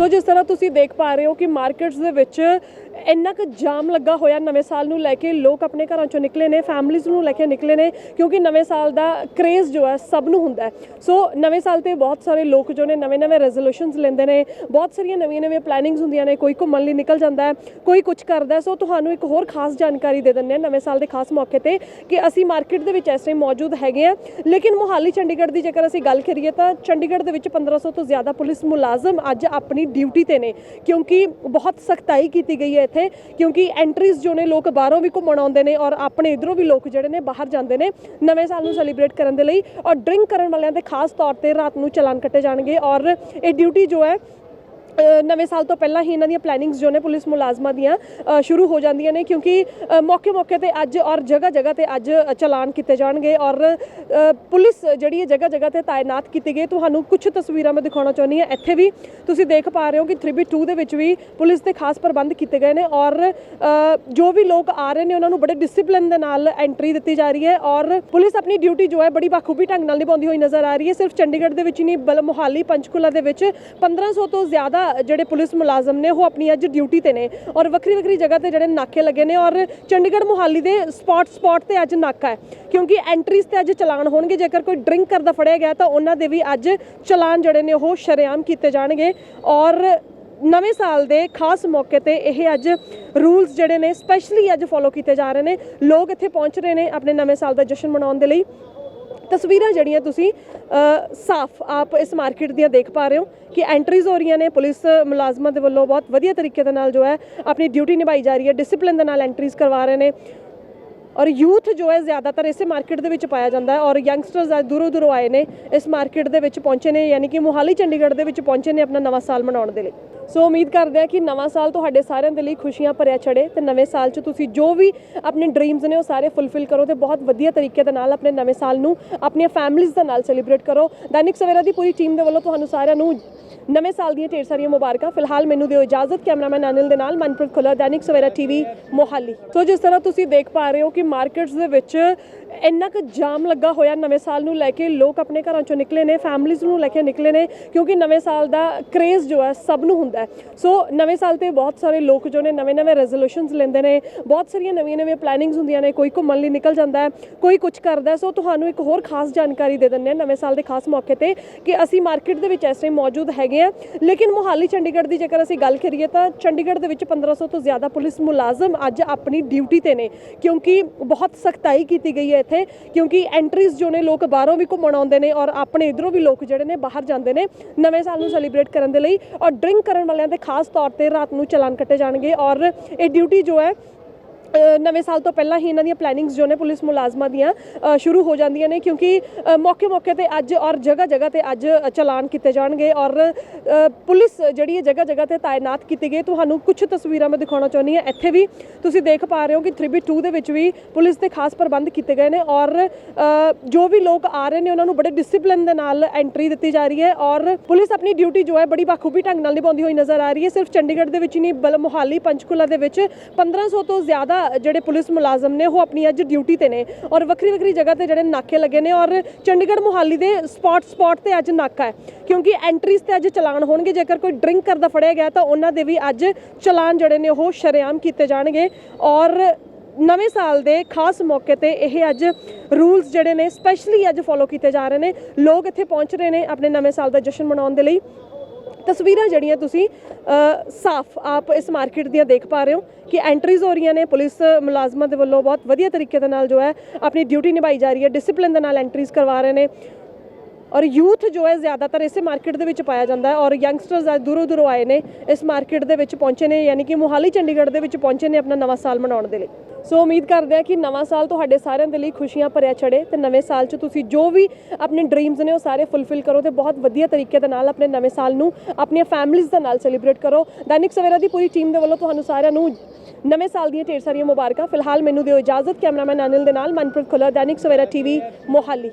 ਸੋ ਜਿਸ ਤਰ੍ਹਾਂ ਤੁਸੀਂ ਦੇਖ ਪਾ ਰਹੇ ਹੋ ਕਿ ਮਾਰਕੀਟਸ ਦੇ ਵਿੱਚ ਇੰਨਾ ਕੁ ਜਾਮ ਲੱਗਾ ਹੋਇਆ ਨਵੇਂ ਸਾਲ ਨੂੰ ਲੈ ਕੇ, ਲੋਕ ਆਪਣੇ ਘਰਾਂ ਚੋਂ ਨਿਕਲੇ ਨੇ ਫੈਮਲੀਜ਼ ਨੂੰ ਲੈ ਕੇ ਨਿਕਲੇ ਨੇ, ਕਿਉਂਕਿ ਨਵੇਂ ਸਾਲ ਦਾ ਕ੍ਰੇਜ਼ ਜੋ ਹੈ ਸਭ ਨੂੰ ਹੁੰਦਾ ਹੈ। ਸੋ ਨਵੇਂ ਸਾਲ ਤੇ ਬਹੁਤ ਸਾਰੇ ਲੋਕ ਜੋ ਨੇ ਨਵੇਂ-ਨਵੇਂ ਰੈਜ਼ੋਲੂਸ਼ਨਸ ਲੈਂਦੇ ਨੇ, ਬਹੁਤ ਸਾਰੀਆਂ ਨਵੀਆਂ-ਨਵੀਆਂ ਪਲੈਨਿੰਗਸ ਹੁੰਦੀਆਂ ਨੇ, ਕੋਈ ਘੁੰਮਣ ਲਈ ਨਿਕਲ ਜਾਂਦਾ ਹੈ, ਕੋਈ ਕੁਝ ਕਰਦਾ ਸੋ ਤੁਹਾਨੂੰ ਇੱਕ ਹੋਰ ਖਾਸ ਜਾਣਕਾਰੀ ਦੇ ਦਿੰਦੇ ਹਾਂ ਨਵੇਂ ਸਾਲ ਦੇ ਖਾਸ ਮੌਕੇ ਤੇ, ਕਿ ਅਸੀਂ ਮਾਰਕੀਟ ਦੇ ਵਿੱਚ ਇਸ ਟਾਈਮ ਮੌਜੂਦ ਹੈਗੇ ਆ ਲੇਕਿਨ ਮੁਹਾਲੀ ਚੰਡੀਗੜ੍ਹ ਦੀ ਜੇਕਰ ਅਸੀਂ ਗੱਲ ਕਰੀਏ ਤਾਂ ਚੰਡੀਗੜ੍ਹ ਦੇ ਵਿੱਚ 1500 ਤੋਂ ਜ਼ਿਆਦਾ ਪੁਲਿਸ ਮੁਲਾਜ਼ਮ ਅੱਜ ਆਪਣੀ ਡਿਊਟੀ ਤੇ ਨੇ, ਕਿਉਂਕਿ ਬਹੁਤ ਸਖਤਾਈ ਕੀਤੀ ਗਈ ਹੈ ਇੱਥੇ, ਕਿਉਂਕਿ ਐਂਟਰੀਜ਼ ਜੋ ਨੇ ਲੋਕ ਬਾਹਰੋਂ ਵੀ ਘੁੰਮਣ ਆਉਂਦੇ ਨੇ ਔਰ ਆਪਣੇ ਇਧਰੋਂ ਵੀ ਲੋਕ ਜਿਹੜੇ ਨੇ ਬਾਹਰ ਜਾਂਦੇ ਨੇ, ਨਵੇਂ ਸਾਲ ਨੂੰ ਸੈਲੀਬ੍ਰੇਟ ਕਰਨ ਦੇ ਲਈ ਔਰ ਡਰਿੰਕ ਕਰਨ ਵਾਲਿਆਂ ਦੇ ਖਾਸ ਤੌਰ ਤੇ ਰਾਤ ਨੂੰ ਚਲਾਨ ਕੱਟੇ ਜਾਣਗੇ ਔਰ ਇਹ ਡਿਊਟੀ ਜੋ ਹੈ ਨਵੇਂ ਸਾਲ ਤੋਂ ਪਹਿਲਾਂ ਹੀ ਇਹਨਾਂ ਦੀਆਂ ਪਲੈਨਿੰਗਸ ਜੋ ਨੇ ਪੁਲਿਸ ਮੁਲਾਜ਼ਮਾਂ ਦੀਆਂ ਸ਼ੁਰੂ ਹੋ ਜਾਂਦੀਆਂ ਨੇ ਕਿਉਂਕਿ ਮੌਕੇ ਮੌਕੇ ਤੇ ਅੱਜ ਔਰ ਜਗ੍ਹਾ ਜਗ੍ਹਾ ਤੇ ਅੱਜ ਚਲਾਨ ਕੀਤੇ ਜਾਣਗੇ ਔਰ ਪੁਲਿਸ ਜਿਹੜੀ ਹੈ ਜਗ੍ਹਾ ਜਗ੍ਹਾ ਤੇ ਤਾਇਨਾਤ ਕੀਤੀ ਗਈ, ਤੁਹਾਨੂੰ ਕੁਝ ਤਸਵੀਰਾਂ ਮੈਂ ਦਿਖਾਉਣਾ ਚਾਹੁੰਦੀ ਹਾਂ। ਇੱਥੇ ਵੀ ਤੁਸੀਂ ਦੇਖ ਪਾ ਰਹੇ ਹੋ ਕਿ 3B2 ਦੇ ਵਿੱਚ ਵੀ ਪੁਲਿਸ ਦੇ ਖਾਸ ਪ੍ਰਬੰਧ ਕੀਤੇ ਗਏ ਨੇ ਔਰ ਜੋ ਵੀ ਲੋਕ ਆ ਰਹੇ ਨੇ ਉਹਨਾਂ ਨੂੰ ਬੜੇ ਡਿਸਪਲਿਨ ਦੇ ਨਾਲ ਐਂਟਰੀ ਦਿੱਤੀ ਜਾ ਰਹੀ ਹੈ ਔਰ ਪੁਲਿਸ ਆਪਣੀ ਡਿਊਟੀ ਜੋ ਹੈ ਬੜੀ ਬਾਖੂਬੀ ਢੰਗ ਨਾਲ ਨਿਭਾਉਂਦੀ ਹੋਈ ਨਜ਼ਰ ਆ ਰਹੀ ਹੈ। ਸਿਰਫ ਚੰਡੀਗੜ੍ਹ ਦੇ ਵਿੱਚ ਹੀ ਨਹੀਂ ਬਲ ਮੁਹਾਲੀ ਪੰਚਕੂਲਾ ਦੇ ਵਿੱਚ 1500 ਤੋਂ ਜ਼ਿਆਦਾ ਜਿਹੜੇ ਪੁਲਿਸ ਮੁਲਾਜ਼ਮ ਨੇ ਉਹ ਆਪਣੀ ਅੱਜ ਡਿਊਟੀ ਤੇ ਨੇ ਔਰ ਵੱਖਰੀ ਵੱਖਰੀ ਜਗ੍ਹਾ ਤੇ ਜਿਹੜੇ ਨਾਕੇ ਲੱਗੇ ਨੇ ਔਰ ਚੰਡੀਗੜ੍ਹ ਮੁਹਾਲੀ ਦੇ ਸਪੌਟ ਸਪੌਟ ਤੇ ਅੱਜ ਨਾਕਾ ਹੈ। ਕਿਉਂਕਿ ਐਂਟਰੀਜ਼ ਤੇ ਅੱਜ ਚਲਾਨ ਹੋਣਗੇ, ਜੇਕਰ ਕੋਈ ਡਰਿੰਕ ਕਰਦਾ ਫੜਿਆ ਗਿਆ ਤਾਂ ਉਹਨਾਂ ਦੇ ਵੀ ਅੱਜ ਚਲਾਨ ਜਿਹੜੇ ਨੇ ਉਹ ਸ਼ਰੇਆਮ ਕੀਤੇ ਜਾਣਗੇ ਔਰ ਨਵੇਂ ਸਾਲ ਦੇ ਖਾਸ ਮੌਕੇ ਤੇ ਇਹ ਅੱਜ ਰੂਲਸ ਜਿਹੜੇ ਨੇ ਸਪੈਸ਼ਲੀ ਅੱਜ ਫੋਲੋ ਕੀਤੇ ਜਾ ਰਹੇ ਨੇ। ਲੋਕ ਇੱਥੇ ਪਹੁੰਚ ਰਹੇ ਨੇ ਆਪਣੇ ਨਵੇਂ ਸਾਲ ਦਾ ਜਸ਼ਨ ਮਨਾਉਣ ਦੇ ਲਈ। ਤਸਵੀਰਾਂ ਜਿਹੜੀਆਂ ਤੁਸੀਂ ਸਾਫ਼ ਆਪ ਇਸ ਮਾਰਕੀਟ ਦੀਆਂ ਦੇਖ ਪਾ ਰਹੇ ਹੋ ਕਿ ਐਂਟਰੀਜ਼ ਹੋ ਰਹੀਆਂ ਨੇ, ਪੁਲਿਸ ਮੁਲਾਜ਼ਮਾਂ ਦੇ ਵੱਲੋਂ ਬਹੁਤ ਵਧੀਆ ਤਰੀਕੇ ਦੇ ਨਾਲ ਜੋ ਹੈ ਆਪਣੀ ਡਿਊਟੀ ਨਿਭਾਈ ਜਾ ਰਹੀ ਹੈ, ਡਿਸਪਲਿਨ ਦੇ ਨਾਲ ਐਂਟਰੀਜ਼ ਕਰਵਾ ਰਹੇ ਨੇ ਔਰ ਯੂਥ ਜੋ ਹੈ ਜ਼ਿਆਦਾਤਰ ਇਸੇ ਮਾਰਕੀਟ ਦੇ ਵਿੱਚ ਪਾਇਆ ਜਾਂਦਾ ਹੈ ਔਰ ਯੰਗਸਟਰਸ ਅੱਜ ਦੂਰੋਂ ਦੂਰੋਂ ਆਏ ਨੇ, ਇਸ ਮਾਰਕੀਟ ਦੇ ਵਿੱਚ ਪਹੁੰਚੇ ਨੇ, ਯਾਨੀ ਕਿ ਮੋਹਾਲੀ ਚੰਡੀਗੜ੍ਹ ਦੇ ਵਿੱਚ ਪਹੁੰਚੇ ਨੇ ਆਪਣਾ ਨਵਾਂ ਸਾਲ ਮਨਾਉਣ ਦੇ ਲਈ। ਸੋ ਉਮੀਦ ਕਰਦੇ ਹਾਂ ਕਿ ਨਵਾਂ ਸਾਲ ਤੁਹਾਡੇ ਸਾਰਿਆਂ ਦੇ ਲਈ ਖੁਸ਼ੀਆਂ ਭਰਿਆ ਚੜੇ ਤੇ ਨਵੇਂ ਸਾਲ 'ਚ ਤੁਸੀਂ ਜੋ ਵੀ ਆਪਣੇ ਡ੍ਰੀਮਸ ਨੇ ਉਹ ਸਾਰੇ ਫੁੱਲਫਿਲ ਕਰੋ ਤੇ ਬਹੁਤ ਵਧੀਆ ਤਰੀਕੇ ਦੇ ਨਾਲ ਆਪਣੇ ਨਵੇਂ ਸਾਲ ਨੂੰ ਆਪਣੀਆਂ ਫੈਮਿਲੀਜ਼ ਦੇ ਨਾਲ ਸੈਲੀਬ੍ਰੇਟ ਕਰੋ। ਦੈਨਿਕ ਸਵੇਰਾ ਦੀ ਪੂਰੀ ਟੀਮ ਦੇ ਵੱਲੋਂ ਤੁਹਾਨੂੰ ਸਾਰਿਆਂ ਨੂੰ ਨਵੇਂ ਸਾਲ ਦੀਆਂ ਢੇਰ ਸਾਰੀਆਂ ਮੁਬਾਰਕਾਂ। ਫਿਲਹਾਲ ਮੈਨੂੰ ਦਿਓ ਇਜਾਜ਼ਤ ਕੈਮਰਾਮੈਨ ਅਨਿਲ ਦੇ ਨਾਲ ਮਨਪ੍ਰੀਤ ਖੁੱਲਰ ਦੈਨਿਕ ਸਵੇਰਾ ਟੀਵੀ ਮੋਹਾਲੀ। ਸੋ ਜਿਸ ਤਰ੍ਹਾਂ ਤੁਸੀਂ ਦੇਖ ਪਾ ਰਹੇ ਹੋ ਕਿ ਮਾਰਕੀਟਸ ਦੇ ਵਿੱਚ ਇੰਨਾ ਕੁ ਜਾਮ ਲੱਗਾ ਹੋਇਆ ਨਵੇਂ ਸਾਲ ਨੂੰ ਲੈ ਕੇ, ਲੋਕ ਆਪਣੇ ਘਰਾਂ ਚੋਂ ਨਿਕਲੇ ਨੇ ਫੈਮਿਲੀਜ਼ ਨੂੰ ਲੈ ਕੇ ਨਿਕਲੇ ਨੇ, ਕਿਉਂਕਿ ਨਵੇਂ ਸਾਲ ਦਾ ਕ੍ਰੇਜ਼ ਜੋ ਹੈ ਸਭ ਨੂੰ ਹੁੰਦਾ ਹੈ। ਸੋ ਨਵੇਂ ਸਾਲ ਤੇ ਬਹੁਤ ਸਾਰੇ ਲੋਕ ਜੋ ਨੇ ਨਵੇਂ-ਨਵੇਂ ਰੈਜ਼ੋਲੂਸ਼ਨਸ ਲੈਂਦੇ ਨੇ, ਬਹੁਤ ਸਾਰੀਆਂ ਨਵੀਆਂ-ਨਵੀਆਂ ਪਲੈਨਿੰਗਸ ਹੁੰਦੀਆਂ ਨੇ, ਕੋਈ ਘੁੰਮਣ ਲਈ ਨਿਕਲ ਜਾਂਦਾ ਹੈ, ਕੋਈ ਕੁਝ ਕਰਦਾ ਸੋ ਤੁਹਾਨੂੰ ਇੱਕ ਹੋਰ ਖਾਸ ਜਾਣਕਾਰੀ ਦੇ ਦਿੰਦੇ ਹਾਂ ਨਵੇਂ ਸਾਲ ਦੇ ਖਾਸ ਮੌਕੇ ਤੇ ਕਿ ਅਸੀਂ ਮਾਰਕੀਟ ਦੇ ਵਿੱਚ ਇਸ ਟਾਈਮ ਮੌਜੂਦ ਹੈਗੇ ਆ ਲੇਕਿਨ ਮੋਹਾਲੀ ਚੰਡੀਗੜ੍ਹ ਦੀ ਜੇਕਰ ਅਸੀਂ ਗੱਲ ਕਰੀਏ ਤਾਂ ਚੰਡੀਗੜ੍ਹ ਦੇ ਵਿੱਚ 1500 ਤੋਂ ਜ਼ਿਆਦਾ ਪੁਲਿਸ ਮੁਲਾਜ਼ਮ ਅੱਜ ਆਪਣੀ ਡਿਊਟੀ ਤੇ ਨੇ, ਕਿਉਂਕਿ ਬਹੁਤ ਸਖਤਾਈ ਕੀਤੀ ਗਈ ਹੈ ਇੱਥੇ, ਕਿਉਂਕਿ ਐਂਟਰੀਜ਼ ਜੋ ਨੇ ਲੋਕ ਬਾਹਰੋਂ ਵੀ ਘੁੰਮਣ ਆਉਂਦੇ ਨੇ ਔਰ ਆਪਣੇ ਇਧਰੋਂ ਵੀ ਲੋਕ ਜਿਹੜੇ ਨੇ ਬਾਹਰ ਜਾਂਦੇ ਨੇ ਨਵੇਂ ਸਾਲ ਨੂੰ ਸੈਲੀਬ੍ਰੇਟ ਕਰਨ ਦੇ ਲਈ ਔਰ ਡਰਿੰਕ ਕਰਨ ਵਾਲਿਆਂ ਦੇ ਖਾਸ ਤੌਰ ਤੇ ਰਾਤ ਨੂੰ ਚਲਾਨ ਕੱਟੇ ਜਾਣਗੇ ਔਰ ਇਹ ਡਿਊਟੀ ਜੋ ਹੈ ਨਵੇਂ ਸਾਲ ਤੋਂ ਪਹਿਲਾਂ ਹੀ ਇਹਨਾਂ ਦੀਆਂ ਪਲੈਨਿੰਗਸ ਜੋ ਨੇ ਪੁਲਿਸ ਮੁਲਾਜ਼ਮਾਂ ਦੀਆਂ ਸ਼ੁਰੂ ਹੋ ਜਾਂਦੀਆਂ ਨੇ ਕਿਉਂਕਿ ਮੌਕੇ ਮੌਕੇ ਤੇ ਅੱਜ ਔਰ ਜਗ੍ਹਾ ਜਗ੍ਹਾ ਤੇ ਅੱਜ ਚਲਾਨ ਕੀਤੇ ਜਾਣਗੇ ਔਰ ਪੁਲਿਸ ਜਿਹੜੀ ਹੈ ਜਗ੍ਹਾ ਜਗ੍ਹਾ ਤੇ ਤਾਇਨਾਤ ਕੀਤੀ ਗਈ, ਤੁਹਾਨੂੰ ਕੁਝ ਤਸਵੀਰਾਂ ਮੈਂ ਦਿਖਾਉਣਾ ਚਾਹੁੰਦੀ ਹਾਂ। ਇੱਥੇ ਵੀ ਤੁਸੀਂ ਦੇਖ ਪਾ ਰਹੇ ਹੋ ਕਿ 3B2 ਦੇ ਵਿੱਚ ਵੀ ਪੁਲਿਸ ਦੇ ਖਾਸ ਪ੍ਰਬੰਧ ਕੀਤੇ ਗਏ ਨੇ ਔਰ ਜੋ ਵੀ ਲੋਕ ਆ ਰਹੇ ਨੇ ਉਹਨਾਂ ਨੂੰ ਬੜੇ ਡਿਸਪਲਿਨ ਦੇ ਨਾਲ ਐਂਟਰੀ ਦਿੱਤੀ ਜਾ ਰਹੀ ਹੈ ਔਰ ਪੁਲਿਸ ਆਪਣੀ ਡਿਊਟੀ ਜੋ ਹੈ ਬੜੀ ਬਾਖੂਬੀ ਢੰਗ ਨਾਲ ਨਿਭਾਉਂਦੀ ਹੋਈ ਨਜ਼ਰ ਆ ਰਹੀ ਹੈ। ਸਿਰਫ ਚੰਡੀਗੜ੍ਹ ਦੇ ਵਿੱਚ ਹੀ ਨਹੀਂ ਬਲ ਮੁਹਾਲੀ ਪੰਚਕੂਲਾ ਦੇ ਵਿੱਚ 1500 ਤੋਂ ਜ਼ਿਆਦਾ ਜਿਹੜੇ ਪੁਲਿਸ ਮੁਲਾਜ਼ਮ ਨੇ, ਉਹ ਆਪਣੀ ਅੱਜ ਡਿਊਟੀ ਤੇ ਨੇ ਔਰ ਵੱਖਰੀ ਵੱਖਰੀ ਜਗ੍ਹਾ ਤੇ ਜਿਹੜੇ ਨਾਕੇ ਲੱਗੇ ਨੇ ਔਰ ਚੰਡੀਗੜ੍ਹ ਮੁਹਾਲੀ ਦੇ ਸਪੌਟ ਸਪੌਟ ਤੇ ਅੱਜ ਨਾਕਾ ਹੈ। ਕਿਉਂਕਿ ਐਂਟਰੀਜ਼ ਤੇ ਅੱਜ ਚਲਾਨ ਹੋਣਗੇ, ਜੇਕਰ ਕੋਈ ਡਰਿੰਕ ਕਰਦਾ ਫੜਿਆ ਗਿਆ ਤਾਂ ਉਹਨਾਂ ਦੇ ਵੀ ਅੱਜ ਚਲਾਨ ਜਿਹੜੇ ਨੇ, ਉਹ ਸ਼ਰੇਆਮ ਕੀਤੇ ਜਾਣਗੇ ਔਰ ਨਵੇਂ ਸਾਲ ਦੇ ਖਾਸ ਮੌਕੇ ਤੇ ਇਹ ਅੱਜ ਰੂਲਸ ਜਿਹੜੇ ਨੇ ਸਪੈਸ਼ਲੀ ਅੱਜ ਫੋਲੋ ਕੀਤੇ ਜਾ ਰਹੇ ਨੇ। ਲੋਕ ਇੱਥੇ ਪਹੁੰਚ ਰਹੇ ਨੇ ਆਪਣੇ ਨਵੇਂ ਸਾਲ ਦਾ ਜਸ਼ਨ ਮਨਾਉਣ ਦੇ ਲਈ। ਤਸਵੀਰਾਂ ਜਿਹੜੀਆਂ ਤੁਸੀਂ ਸਾਫ਼ ਆਪ ਇਸ ਮਾਰਕੀਟ ਦੀਆਂ ਦੇਖ ਪਾ ਰਹੇ ਹੋ ਕਿ ਐਂਟਰੀਜ਼ ਹੋ ਰਹੀਆਂ ਨੇ, ਪੁਲਿਸ ਮੁਲਾਜ਼ਮਾਂ ਦੇ ਵੱਲੋਂ ਬਹੁਤ ਵਧੀਆ ਤਰੀਕੇ ਦੇ ਨਾਲ ਜੋ ਹੈ ਆਪਣੀ ਡਿਊਟੀ ਨਿਭਾਈ ਜਾ ਰਹੀ ਹੈ ਡਿਸਪਲਿਨ ਦੇ ਨਾਲ ਐਂਟਰੀਜ਼ ਕਰਵਾ ਰਹੇ ਨੇ। ਔਰ ਯੂਥ ਜੋ ਹੈ ਜ਼ਿਆਦਾਤਰ ਇਸੇ ਮਾਰਕੀਟ ਦੇ ਵਿੱਚ ਪਾਇਆ ਜਾਂਦਾ ਹੈ ਔਰ ਯੰਗਸਟਰਸ ਅੱਜ ਦੂਰੋਂ ਦੂਰੋਂ ਆਏ ਨੇ ਇਸ ਮਾਰਕੀਟ ਦੇ ਵਿੱਚ ਪਹੁੰਚੇ ਨੇ, ਯਾਨੀ ਕਿ ਮੋਹਾਲੀ ਚੰਡੀਗੜ੍ਹ ਦੇ ਵਿੱਚ ਪਹੁੰਚੇ ਨੇ ਆਪਣਾ ਨਵਾਂ ਸਾਲ ਮਨਾਉਣ ਦੇ ਲਈ। ਸੋ ਉਮੀਦ ਕਰਦੇ ਹਾਂ ਕਿ ਨਵਾਂ ਸਾਲ ਤੁਹਾਡੇ ਸਾਰਿਆਂ ਦੇ ਲਈ ਖੁਸ਼ੀਆਂ ਭਰਿਆ ਛੜੇ ਤੇ ਨਵੇਂ ਸਾਲ 'ਚ ਤੁਸੀਂ ਜੋ ਵੀ ਆਪਣੇ ਡ੍ਰੀਮਸ ਨੇ ਉਹ ਸਾਰੇ ਫੁੱਲਫਿਲ ਕਰੋ ਤੇ ਬਹੁਤ ਵਧੀਆ ਤਰੀਕੇ ਦੇ ਨਾਲ ਆਪਣੇ ਨਵੇਂ ਸਾਲ ਨੂੰ ਆਪਣੀਆਂ ਫੈਮਿਲੀਜ਼ ਦੇ ਨਾਲ ਸੈਲੀਬ੍ਰੇਟ ਕਰੋ। ਦੈਨਿਕ ਸਵੇਰਾ ਦੀ ਪੂਰੀ ਟੀਮ ਦੇ ਵੱਲੋਂ ਤੁਹਾਨੂੰ ਸਾਰਿਆਂ ਨੂੰ ਨਵੇਂ ਸਾਲ ਦੀਆਂ ਢੇਰ ਸਾਰੀਆਂ ਮੁਬਾਰਕਾਂ। ਫਿਲਹਾਲ ਮੈਨੂੰ ਦਿਓ ਇਜਾਜ਼ਤ, ਕੈਮਰਾਮੈਨ ਅਨਿਲ ਦੇ ਨਾਲ, ਮਨਪ੍ਰੀਤ ਖੁੱਲਰ, ਦੈਨਿਕ ਸਵੇਰਾ ਟੀਵੀ ਮੋਹਾਲੀ।